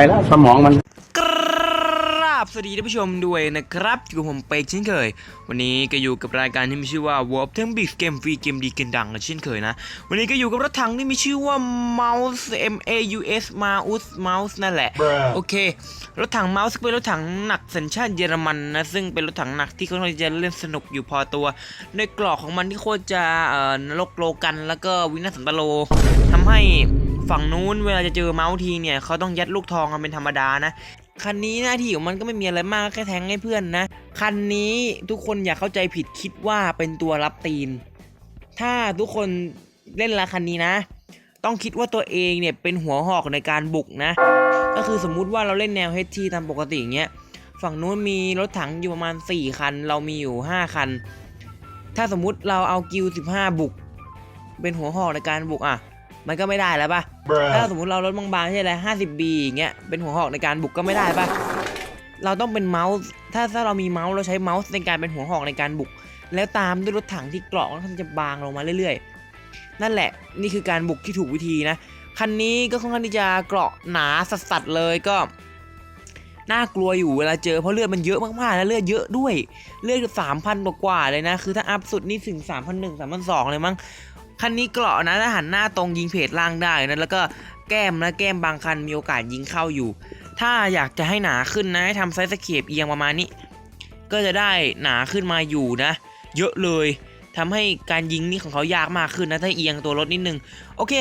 ไปแล้วสมองมันกราบสวัสดีท่านผู้ชมด้วยนะครับอยู่กับผมเปกเช่นเคย วันนี้ก็อยู่กับรายการที่มีชื่อว่า Warp ทั้ง Big Game ฟรีเกมดีเกมดังกันเช่นเคยนะ วันนี้ก็อยู่กับรถถังที่มีชื่อว่า Mouse M A U S Mouse Mouse นั่นแหละ โอเค รถถัง Mouse เป็นรถถังหนักสัญชาติเยอรมันนะซึ่งเป็นรถถังหนักที่ค่อนข้างจะเล่นสนุกอยู่พอตัวในกรอกของมันที่โคตรจะเอ่อนรกโลกัน แล้วก็วินาศสันตโลทำให้ ฝั่งนู้นเวลาจะเจอเมาส์ทีเนี่ยเขาต้องยัดลูกทองกันเป็นธรรมดานะคันนี้หน้าที่ของมันก็ไม่มีอะไรมากแค่แทงให้เพื่อนนะคันนี้ทุกคนอย่าเข้าใจผิดคิดว่าเป็นตัวรับตีน ถ้าทุกคนเล่นละคันนี้นะ ต้องคิดว่าตัวเองเนี่ยเป็นหัวหอกในการบุกนะ ก็คือสมมุติว่าเราเล่นแนว HT ตามปกติอย่างเงี้ยฝั่งนู้นมีรถถังอยู่ประมาณ 4 คัน เรามีอยู่ 5 คัน ถ้าสมมุติเราเอากิว15 บุก เป็นหัวหอกในการบุกอะ มันก็ไม่ได้แล้วปะถ้าสมมติเราลดบางๆใช่ไหมห้าสิบบีอย่างเงี้ยเป็นหัวหอกในการบุกก็ไม่ได้ปะเราต้องเป็นเมาส์ถ้าถ้าเรามีเมาส์เราใช้เมาส์ในการเป็นหัวหอกในการบุก แล้วตามด้วยรถถังที่เกราะค่อนข้างจะบางลงมาเรื่อยๆ นั่นแหละนี่คือการบุกที่ถูกวิธีนะคันนี้ก็ค่อนข้างที่จะเกราะหนาสัสๆเลยก็น่ากลัวอยู่เวลาเจอเพราะเลือดมันเยอะมากๆแล้วเลือดเยอะด้วย เลือดสามพันกว่าๆเลยนะ คือถ้าอัพสุดนี่ถึงสามพันหนึ่งสามพันสองเลยมั้ง คันนี้เกราะนะถ้าหันหน้าตรงยิงเพจล่างได้นะแล้วก็แก้มนะแก้มบางคันมีโอกาสยิงเข้าอยู่ ถ้าอยากจะให้หนาขึ้นนะให้ทำไซส์สเคปเอียงประมาณนี้ ก็จะได้หนาขึ้นมาอยู่นะ เยอะเลยทำให้การยิงนี่ของเขายากมากขึ้นนะถ้าเอียงตัวรถนิดนึง โอเค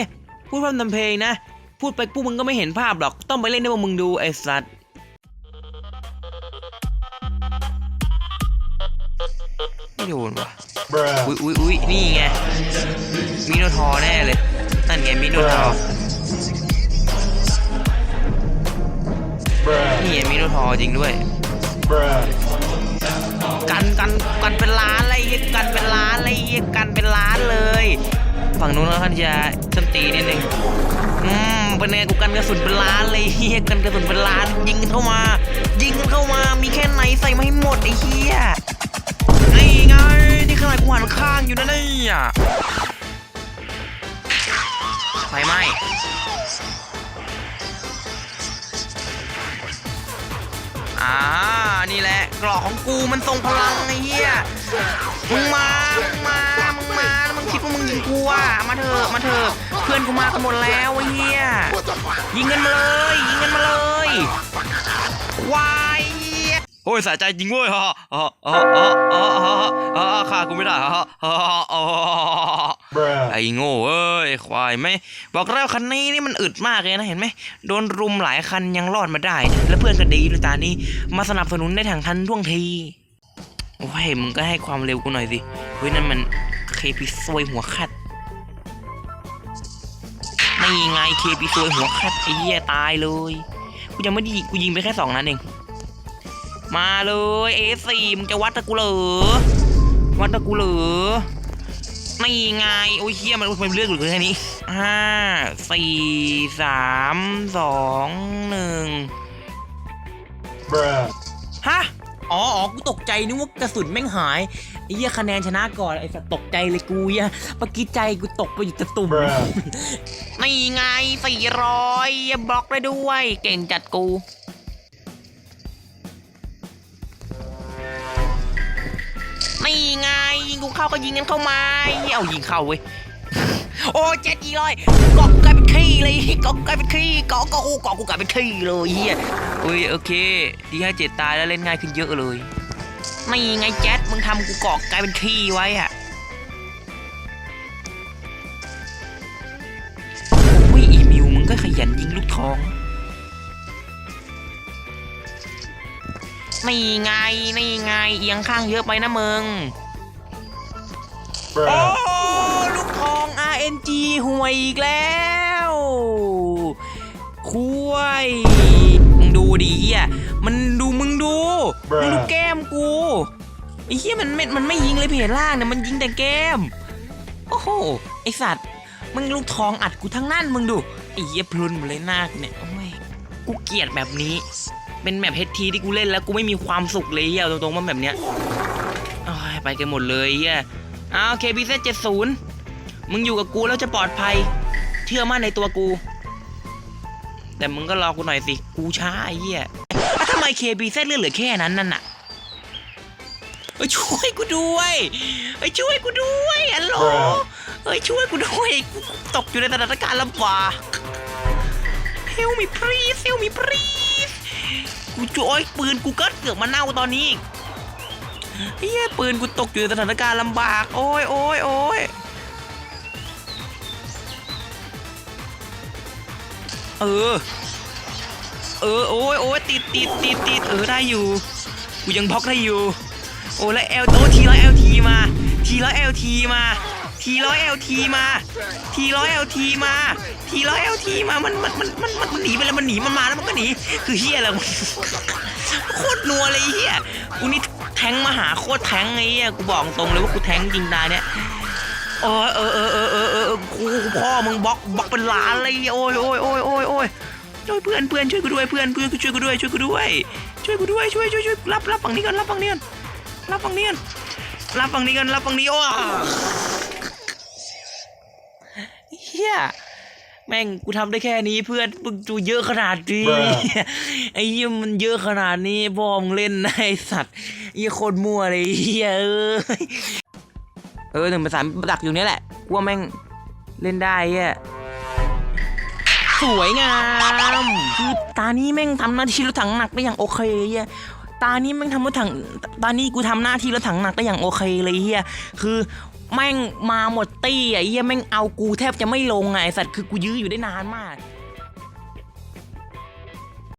พูดพร่ำทำเพลงนะ พูดไปพวกมึงก็ไม่เห็นภาพหรอก ต้องไปเล่นให้พวกมึงดูไอ้สัตว์ไม่โดนว่ะ อุ้ยอุ้ยอุ้ยนี่ไงมิโนทอร์แน่เลยนั่นไงมิโนทอร์นี่ไงมิโนทอร์จริงด้วยกันกันกันเป็นล้านอะไรเงี้ยกันเป็นล้านอะไรเงี้ยกันเป็นล้านเลย ฝั่งนู้นเขาจะส้นตีนิดนึงอืมเป็นไงกูกันกระสุนเป็นล้านเลยเฮียกันกระสุนเป็นล้าน ยิงกันเข้ามา ยิงกันเข้ามามีแค่ไหนใส่มาให้หมดไอ้เฮียนี่ไง นี่ขนาดกูหันข้างอยู่นะเนี่ยไฟไหม้อ่า นี่แหละกรอกของกูมันทรงพลังไอ้เหี้ยมึงมามึงมา มึงมามึงคิดว่ามึงยิงกูอะ มาเถอะ มาเถอะ เพื่อนกูมากันหมดแล้วไอ้เหี้ยยิงกันมาเลย ยิงกันมาเลย ว้า ยเหี้ยโอ้ยสะใจจริงเว้ยฮะอ๋ออ๋ออ๋ออ๋ออ๋อฆ่ากูไม่ได้ฮะอ๋ออ๋อไอ้โง่เอ้ยควายไม่บอกแล้วคันนี้นี่มันอึดมากเลยนะเห็นไหมโดนรุมหลายคันยังรอดมาได้ แล้วเพื่อนก็ดีเลยตานี้มาสนับสนุนได้ทางทันท่วงทีโอ้ยมึงก็ให้ความเร็วกูหน่อยสิเฮ้ยนั่นมันเคพีซวยหัวคัดไม่ไงเคพีซวยหัวคัดไอ้เหี้ยตายเลยกูยังไม่ได้กูยิงไปแค่สองนัดเอง มาเลยเอสี่มึงจะวัดตะกูเหรอวัดตะกูเหรอไม่ไงโอ้ยเฮียมันมันเลือกหรือแค่นี้ห้าสี่สามสองหนึ่งฮะอ๋ออ๋อกูตกใจนึกว่ากระสุนแม่งหายไอ้เหี้ยคะแนนชนะก่อนไอ้สัตว์ตกใจเลยกูเหี้ยเมื่อกี้ใจกูตกไปอยู่ตะตุ่มไม่ไงสี่ร้อยบล็อกได้ด้วย เก่งจัดกู ไม่ไงยิงกูเข้าก็ยิงกันเข้ามาเอายิงเข้าเว้ยโอ้เจ็ดอีร้อยกาะกูกลายเป็นขี้เลยกาะกูกลายเป็นขี้กาะเกกูกาะกูกลายเป็นขี้เลยเฮียเฮ้ยโอเคดีให้เจ็ดตายแล้วเล่นง่ายขึ้นเยอะเลยไม่ไงแจ๊ดมึงทำกูเกาะกลายเป็นขี้ไว้อะโอ้ยอีมิวมึงก็ขยันยิงลูกทอง นี่ไงนี่ไงเอียงข้างเยอะไปนะมึงโอ้ลูกทอง RNG ห่วยอีกแล้วคุยมึงดูดิเฮียมันดูมึงดูมึงดูแก้มกูไอ้เฮียมันไม่มันไม่ยิงเลยเพจล่างเนี่ยมันยิงแต่แก้มโอ้โหไอสัตว์มึงลูกทองอัดกูทั้งนั้นมึงดูไอ้เหี้ยพลุนหมดเลยหน้ากูเนี่ยโอ้ยกูเกลียดแบบนี้ เป็นแมปเฮดทีที่กูเล่นแล้วกูไม่มีความสุขเลยเฮียเอาตรงๆว่าแบบเนี้ยไปกันหมดเลยเฮียอ้าวเคบีเซเจ็ดศูนย์มึงอยู่กับกูแล้วจะปลอดภัย เชื่อมั่นในตัวกู แต่มึงก็รอกูหน่อยสิ กูช้าไอ้เหี้ยทำไม KBZ เซเลือดเหลือแค่นั้นนั่นน่ะเอ้ยช่วยกูด้วยเอ้ยช่วยกูด้วยฮัลโหลเอ้ยช่วยกูด้วยกูตกอยู่ในสถานการณ์ลำบาก Help me please Help me please กูโอ้ยปืนกูก็เกือบมาเน่าตอนนี้อีกเฮียปืนกูตกอยู่ในสถานการณ์ลำบาก โอ้ยโอ้ยโอ้ยเออ เออ โอ้ยโอ้ยติดติดติดติดเออ ได้อยู่ กูยังบล็อกได้อยู่ โอ้แล้วเอลโอ้ทีร้อยเอลทีมา ทีร้อยเอลทีมา ทีร้อยเอลทีมาทีร้อยเอลทีมาทีร้อยเอลทีมามันมันมันมันมันหนีไปแล้วมันหนีมันมาแล้วมันก็หนีคือเฮียอะไรโคตรนัวเลยเฮียกูนี่แทงมาหาโคตรแทงไอ้เฮียกูบอกตรงเลยว่ากูแทงจริงตาเนี่ยโอ้ยเออเออเออเออเออเออกูกูพ่อมึงบล็อกบล็อกเป็นล้านเลยโอ้ยโอ้ยโอ้ยโอ้ยโอ้ยช่วยเพื่อนเพื่อนช่วยกูด้วยเพื่อนเพื่อนช่วยกูด้วยช่วยกูด้วยช่วยกูด้วยช่วยช่วยช่วยรับรับฝั่งนี้ก่อนรับฝั่งนี้ก่อนรับฝั่งนี้ก่อนรับฝั่งนี้ก่อนรับฝั่งนี้โอ้ เฮียแม่งกูทำได้แค่นี้เพื่อนมึงดูเยอะขนาดนี้ไอ้เหี้ยมันเยอะขนาดนี้พ่อมึงเล่นนะไอ้สัตว์ไอ้โคตรมั่วเลยไอ้เหี้ยเอ้ยเออหนึ่งภาษามดักอยู่เนี้ยแหละกูว่าแม่งเล่นได้เหี้ยสวยงามคือตานี้แม่งทำหน้าที่รถถังหนักได้อย่างโอเคเหี้ยตานี้แม่งทำรถถังตานี้กูทำหน้าที่รถถังหนักได้อย่างโอเคเลยเฮียคือ แม่งมาหมดตี้อะเฮียแม่งเอากูแทบจะไม่ลงไงไอสัตว์คือกูยื้ออยู่ได้นานมาก